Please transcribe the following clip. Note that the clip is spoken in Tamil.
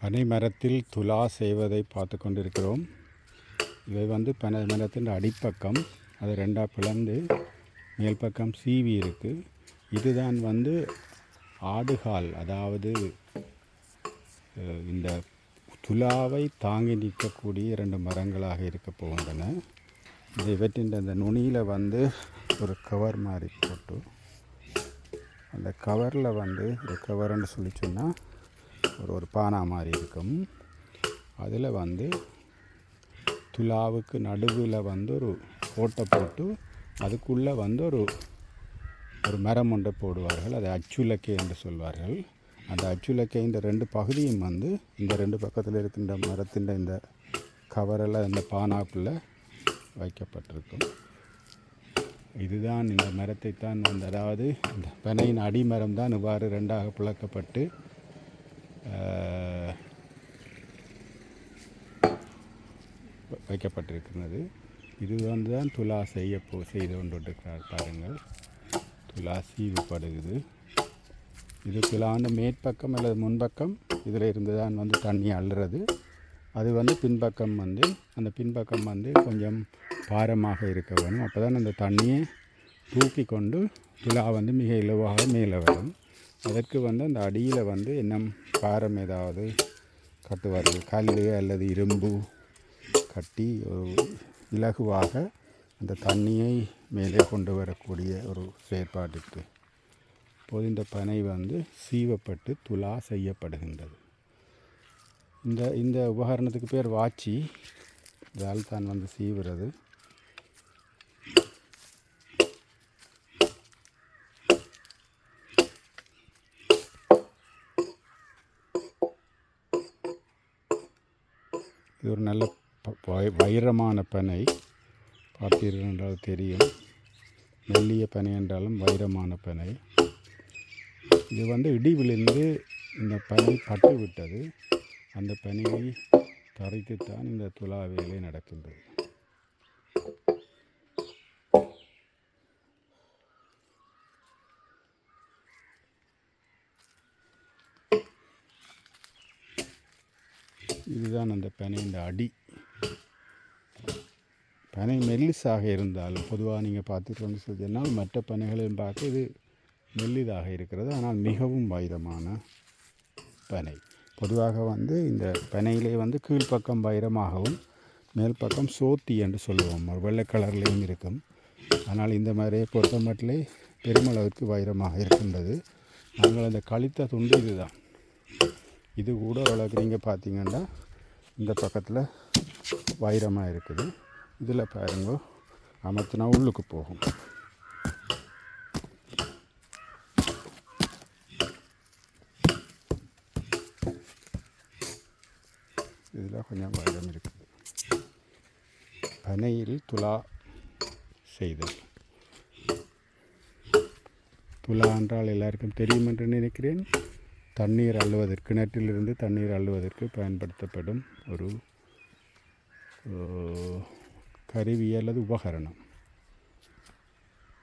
பனை மரத்தில் துலா செய்வதை பார்த்து கொண்டிருக்கிறோம். இவை வந்து பனை மரத்தின் அடிப்பக்கம். அது ரெண்டாக பிளந்து மேல் பக்கம் சீவி இருக்குது இதுதான் வந்து ஆடுகால். அதாவது இந்த துலாவை தாங்கி நிற்கக்கூடிய இரண்டு மரங்களாக இருக்க போகின்றன. இந்த இவற்றின் அந்த நுனியில் வந்து ஒரு கவர் மாதிரி போட்டு அந்த கவரில் வந்து ஒரு கவர்னு சொல்லி சொன்னால் ஒரு ஒரு பானா மாதிரி இருக்கும். அதில் வந்து துலாவுக்கு நடுவில் வந்து ஒரு ஓட்டை போட்டு அதுக்குள்ளே வந்து ஒரு ஒரு மரம் ஒன்றை போடுவார்கள். அதை அச்சுலக்கை என்று சொல்வார்கள். அந்த அச்சுலக்கை இந்த ரெண்டு பகுதியும் வந்து இந்த ரெண்டு பக்கத்தில் இருக்கின்ற மரத்தின் இந்த கவரெல்லாம் இந்த பானாக்குள்ளே வைக்கப்பட்டிருக்கும். இதுதான் இந்த மரத்தை தான் வந்து அதாவது இந்த பனையின் அடிமரம் தான் இவ்வாறு ரெண்டாக பிளக்கப்பட்டு வைக்கப்பட்டிருக்கிறது. இது வந்து தான் துலா செய்ய போ செய்து கொண்டிருக்கிறார் பாருங்கள். துலா சீவுப்படுகிறது இது துலாண்ட மேற்பக்கம் அல்லது முன்பக்கம் இதில் இருந்து தான் வந்து தண்ணி அள்ளுறது. அது வந்து பின்பக்கம் வந்து அந்த பின்பக்கம் வந்து கொஞ்சம் பாரமாக இருக்க வேணும் அப்போ தான் அந்த தண்ணியை தூக்கி கொண்டு துலா வந்து மிக இலவாக மேலே வரும். அதற்கு வந்து அந்த அடியில் வந்து இன்னும் பாரம் ஏதாவது கட்டுவார்கள். கல் அல்லது இரும்பு கட்டி ஒரு இலகுவாக அந்த தண்ணியை மேலே கொண்டு வரக்கூடிய ஒரு செயற்பாட்டிற்கு. இப்போது இந்த பனை வந்து சீவப்பட்டு துலா செய்யப்படுகின்றது. இந்த இந்த உபகரணத்துக்கு பேர் வாச்சி. இதால் தான் வந்து சீவுறது. இது ஒரு நல்ல ப- வை- வைரமான பனை. பார்த்தீர்கள் என்றால் தெரியும். மெல்லிய பனை என்றாலும் வைரமான பனை. இது வந்து இடிவிலிருந்து இந்த பனி பட்டு விட்டது அந்த பனியை தரைக்குத்தான் இந்த துலா வேலை நடக்கின்றது. இதுதான் அந்த பனையின் அடி. பனை மெல்லிசாக இருந்தாலும் பொதுவாக நீங்கள் பார்த்துட்டு வந்து மற்ற பனைகளையும் பார்க்க இது மெல்லிதாக இருக்கிறது. ஆனால் மிகவும் வைரமான பனை. பொதுவாக வந்து இந்த பனையிலே வந்து கீழ்ப்பக்கம் வைரமாகவும் மேல் பக்கம் சோத்தி என்று சொல்லுவோம். ஒரு வெள்ளை கலர்லேயும் இருக்கும். ஆனால் இந்த மாதிரியே பொறுத்த மட்டிலே வைரமாக இருக்கின்றது. நாங்கள் அந்த கழித்த துண்டு இதுதான். இது கூட வளர்க்குறீங்க நீங்கள் பார்த்தீங்கன்னா இந்த பக்கத்தில் வைரமாக இருக்குது. இதில் பாருங்க அமர்த்தினா உள்ளுக்கு போகும். இதில் கொஞ்சம் வைரம் இருக்குது பனையில் துலா செய்தல். துலா என்றால் எல்லாருக்கும் தெரியும் என்று நினைக்கிறேன். தண்ணீர் அள்ளுவதற்கு கிணற்றிலிருந்து தண்ணீர் அள்ளுவதற்கு பயன்படுத்தப்படும் ஒரு கருவி அல்லது உபகரணம்.